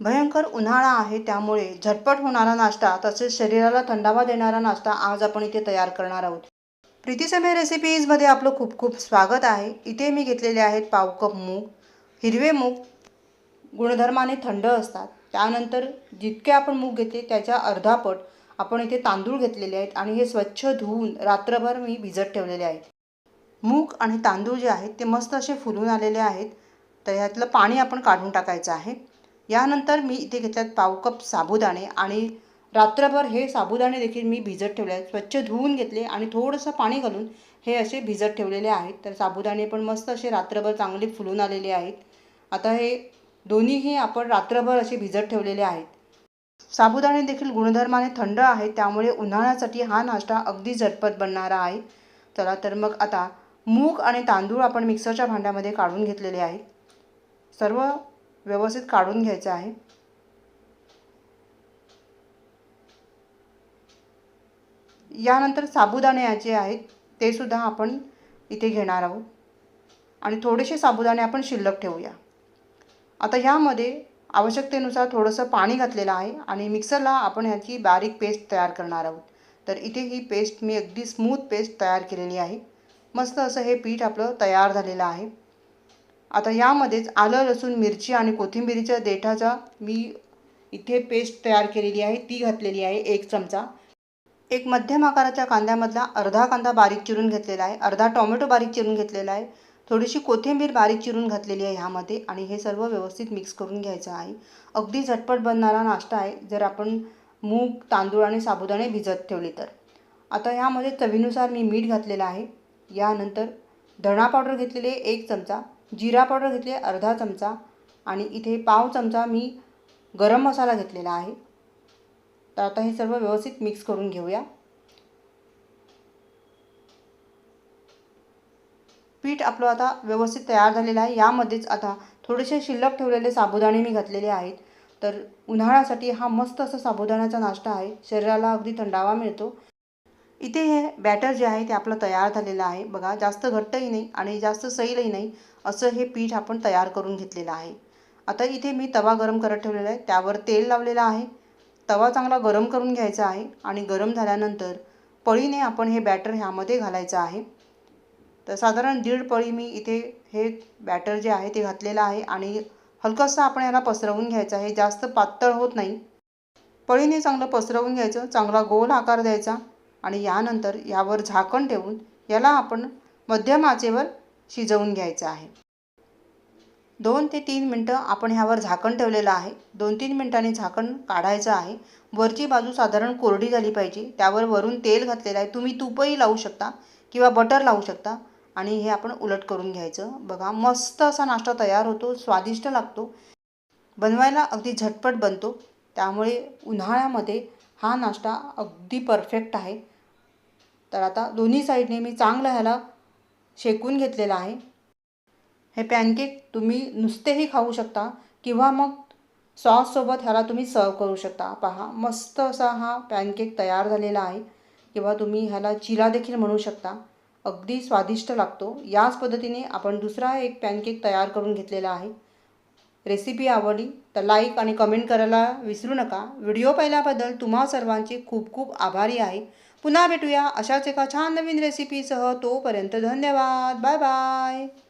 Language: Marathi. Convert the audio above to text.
भयंकर उन्हाळा आहे त्यामुळे झटपट होणारा नाश्ता तसेच शरीराला थंडावा देणारा नाश्ता आज आपण इथे तयार करणार आहोत. प्रीतीसमय रेसिपीजमध्ये आपलं खूप खूप स्वागत आहे. इथे मी घेतलेले आहेत पाव कप मूग हिरवे मूग गुणधर्माने थंड असतात. त्यानंतर जितके आपण मूग घेतले त्याच्या अर्धापट आपण इथे तांदूळ घेतलेले आहेत आणि हे स्वच्छ धुवून रात्रभर मी भिजत ठेवलेले आहेत. मूग आणि तांदूळ जे आहेत ते मस्त असे फुलून आलेले आहेत. तर ह्यातलं पाणी आपण काढून टाकायचं आहे. यानंतर मी इथे घेतल्यात पाव कप साबुदाणे आणि रात्रभर हे साबुदाणे देखील मी भिजत ठेवले आहेत. स्वच्छ धुवून घेतले आणि थोडंसं पाणी घालून हे असे भिजत ठेवलेले आहेत. तर साबुदाणे पण मस्त असे रात्रभर चांगले फुलून आलेले आहेत. आता हे दोन्हीही आपण रात्रभर असे भिजत ठेवलेले आहेत. साबुदाणे देखील गुणधर्माने थंड आहेत त्यामुळे उन्हाळ्यासाठी हा नाश्ता अगदी झटपट बनणारा आहे. चला तर मग आता मूग आणि तांदूळ आपण मिक्सरच्या भांड्यामध्ये काढून घेतलेले आहेत. सर्व व्यवस्थित काढून घ्यायचं आहे. यानंतर साबुदाणे जे आहेत ते सुद्धा आपण इथे घेणार आहोत. आणि थोडेसे साबुदाणे आपण शिल्लक ठेवूया. आता ह्यामध्ये आवश्यकतेनुसार थोडंसं पाणी घातलेलं आहे आणि मिक्सरला आपण ह्याची बारीक पेस्ट तयार करणार आहोत. तर इथे ही पेस्ट मी अगदी स्मूथ पेस्ट तयार केलेली आहे. मस्त असं हे पीठ आपलं तयार झालेलं आहे. आता यामध्येच आलं लसूण मिरची आणि कोथिंबिरीच्या देठाचा मी इथे पेस्ट तयार केलेली आहे ती घातलेली आहे एक चमचा. एक मध्यम आकाराच्या कांद्यामधला अर्धा कांदा बारीक चिरून घेतलेला आहे अर्धा टोमॅटो बारीक चिरून घेतलेला आहे थोडीशी कोथिंबीर बारीक चिरून घातलेली आहे ह्यामध्ये आणि हे सर्व व्यवस्थित मिक्स करून घ्यायचं आहे. अगदी झटपट बनणारा नाश्ता आहे जर आपण मूग तांदूळ आणि साबुदाणे भिजत ठेवले तर. आता ह्यामध्ये चवीनुसार मी मीठ घातलेलं आहे यानंतर धणा पावडर घेतलेले एक चमचा. जिरा पावडर घेतले अर्धा चमचा. आणि इथे पाव चमचा मी गरम मसाला घेतलेला आहे. तर आता हे सर्व व्यवस्थित मिक्स करून घेऊया. पीठ आपलं आता व्यवस्थित तयार झालेलं आहे. यामध्येच आता थोडेसे शिल्लक ठेवलेले साबुदाणे मी घातलेले आहेत. तर उन्हाळ्यासाठी हा मस्त असा साबुदाण्याचा नाश्ता आहे. शरीराला अगदी थंडावा मिळतो. इथे हे बॅटर जे आहे ते आपलं तयार झालेलं आहे. बघा जास्त घट्टही नाही आणि जास्त सैलही नाही. असं हे पीठ आपण तयार करून घेतलेलं आहे. आता इथे मी तवा गरम करत ठेवलेला आहे. त्यावर तेल लावलेलं आहे. तवा चांगला गरम करून घ्यायचा आहे आणि गरम झाल्यानंतर पळीने आपण हे बॅटर ह्यामध्ये घालायचं आहे. तर साधारण दीड पळी मी इथे हे बॅटर जे आहे ते घातलेलं आहे आणि हलकंसं आपण याला पसरवून घ्यायचं आहे. जास्त पातळ होत नाही. पळीने चांगलं पसरवून घ्यायचं. चांगला गोल आकार द्यायचा आणि यानंतर यावर झाकण ठेवून याला आपण मध्यम आचेवर शिजवून घ्यायचं आहे. दोन ते तीन मिनटं आपण ह्यावर झाकण ठेवलेलं आहे. दोन तीन मिनटांनी झाकण काढायचं आहे. वरची बाजू साधारण कोरडी झाली पाहिजे. त्यावर वरून तेल घातलेलं आहे. तुम्ही तूपही लावू शकता किंवा बटर लावू शकता. आणि हे आपण उलट करून घ्यायचं. बघा मस्त असा नाश्ता तयार होतो. स्वादिष्ट लागतो. बनवायला अगदी झटपट बनतो. त्यामुळे उन्हाळ्यामध्ये हा नाश्ता अगदी परफेक्ट आहे. तर आता दोन्ही साईडने मी चांगलं ह्याला शेकून घेतलेलं आहे. हे पॅनकेक तुम्ही नुसतेही खाऊ शकता किंवा मग सॉससोबत ह्याला तुम्ही सर्व करू शकता. पहा मस्त असा हा पॅनकेक तयार झालेला आहे. किंवा तुम्ही ह्याला चिला देखील म्हणू शकता. अगदी स्वादिष्ट लागतो. याच पद्धतीने आपण दुसरा एक पॅनकेक तयार करून घेतलेला आहे. रेसिपी आवडली तर लाईक आणि कमेंट करायला विसरू नका. व्हिडिओ पाहिल्याबद्दल तुम्हा सर्वांचे खूप खूप आभारी आहे. पुन्हा भेटूया अशाच एका छान नवीन रेसिपीसह तोपर्यंत धन्यवाद. Bye bye